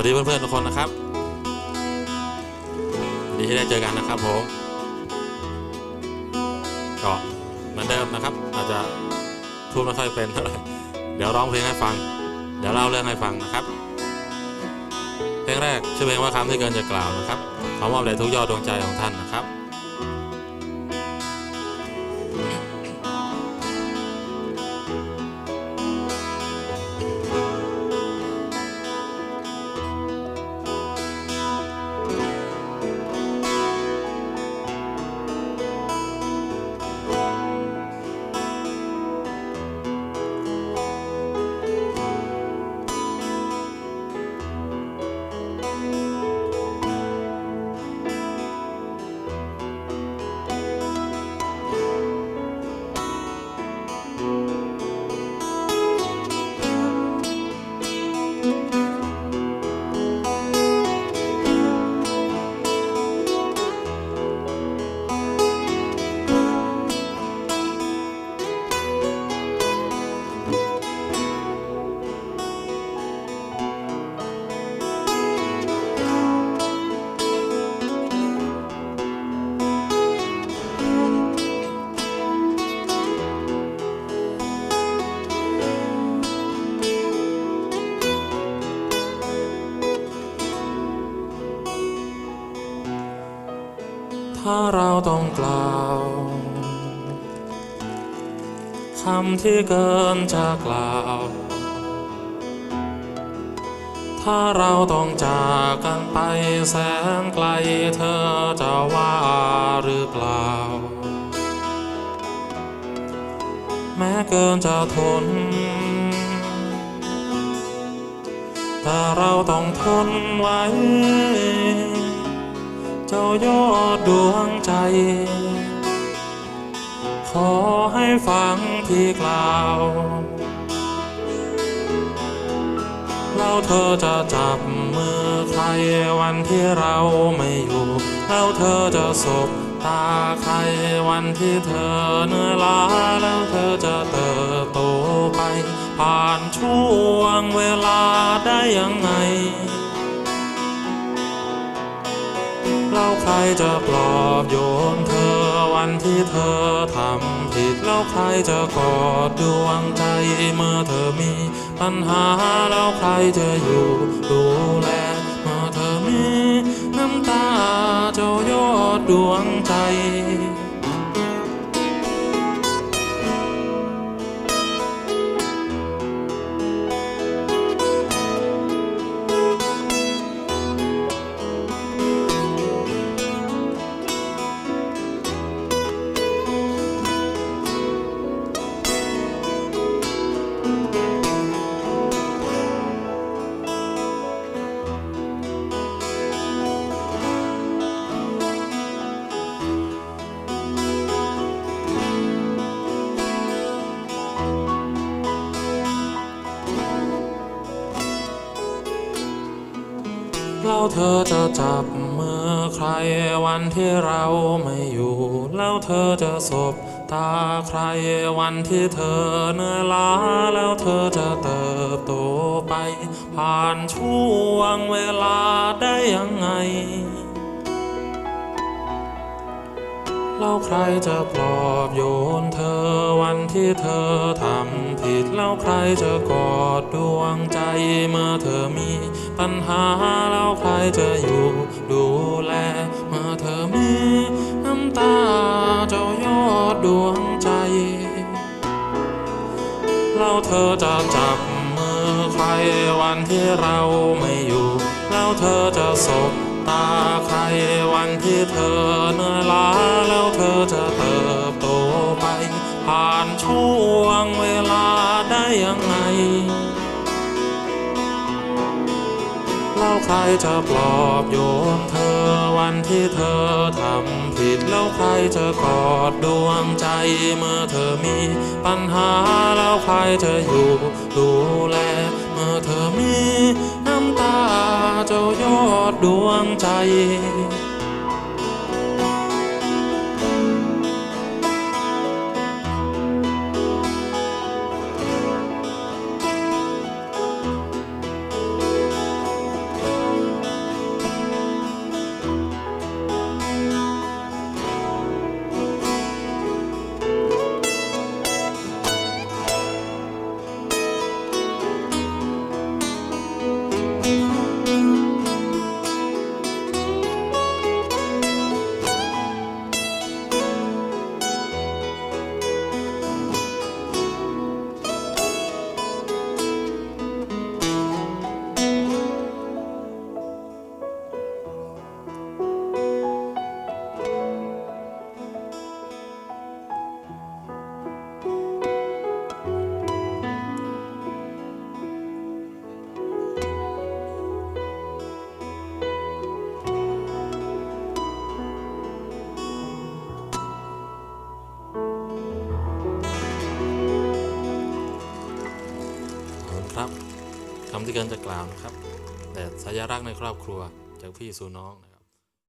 วัสดีเพื่อนๆทุกคนนะครับดีที่ได้เจอกันนะครับผมก็เหมือนเดิมนะครับ อาจจะพูดไม่ค่อยเป็นเท่าไหร่เดี๋ยวร้องเพลงให้ฟัง เดี๋ยวเล่าเรื่องให้ฟังนะครับ เพลงแรกชื่อเพลงว่าคำที่เกินจะกล่าวนะครับขอมอบแด่ทุกยอดดวงใจของท่านนะครับ ถ้าเราต้องกล่าวคำที่เกินจะกล่าว ถ้าเราต้องจากกันไปแสนไกลเธอจะว่าหรือเปล่า แม้เกินจะทน แต่เราต้องทนไว้ ยอดดวงใจ ขอให้ฟังที่กล่าวแล้วเธอจะจับมือใครวันที่เราไม่อยู่ แล้วเธอจะสบตาใครวันที่เธอเหนื่อยล้าแล้วเธอจะเติบโตไป ผ่านช่วงเวลาได้ยังไง รจะปลอบโยนเธอวันที่เธอทำผิดแล้วใครจะกอดดวงใจเมื่อเธอมีปัญหาแล้วใครจะอยู่ดูแลเมื่อเธอมีน้ำตาเจ้ายอดดวงใจ แล้วเธอจะจับมือใครวันที่เราไม่อยู่ แล้วเธอจะสบตาใครวันที่เธอเหนื่อยล้าแล้วเธอจะเติบโตไป ผ่านช่วงเวลาได้ยังไง แล้วใครจะปลอบโยนเธอวันที่เธอทำผิดแล้วใครจะกอดดวงใจเมื่อเธอมีปัญหาแล้วใครจะอยู่ดูแลเมื่อเธอมีน้ำตาเจ้ายอดดวงใจแล้วเธอจะจับมือใครวันที่เราไม่อยู่ แล้วเธอจะสบตาใครวันที่เธอ ใครจะปลอบโยนเธอวันที่เธอทำผิดแล้วใครจะกอดดวงใจเมื่อเธอมีปัญหาแล้วใครจะอยู่ดูแลเมื่อเธอมีน้ำตาเจ้ายอดดวงใจ นะครับคำที่เกินจะกล่าวนะครับ แต่สายรักในครอบครัวจากพี่สู่น้องนะ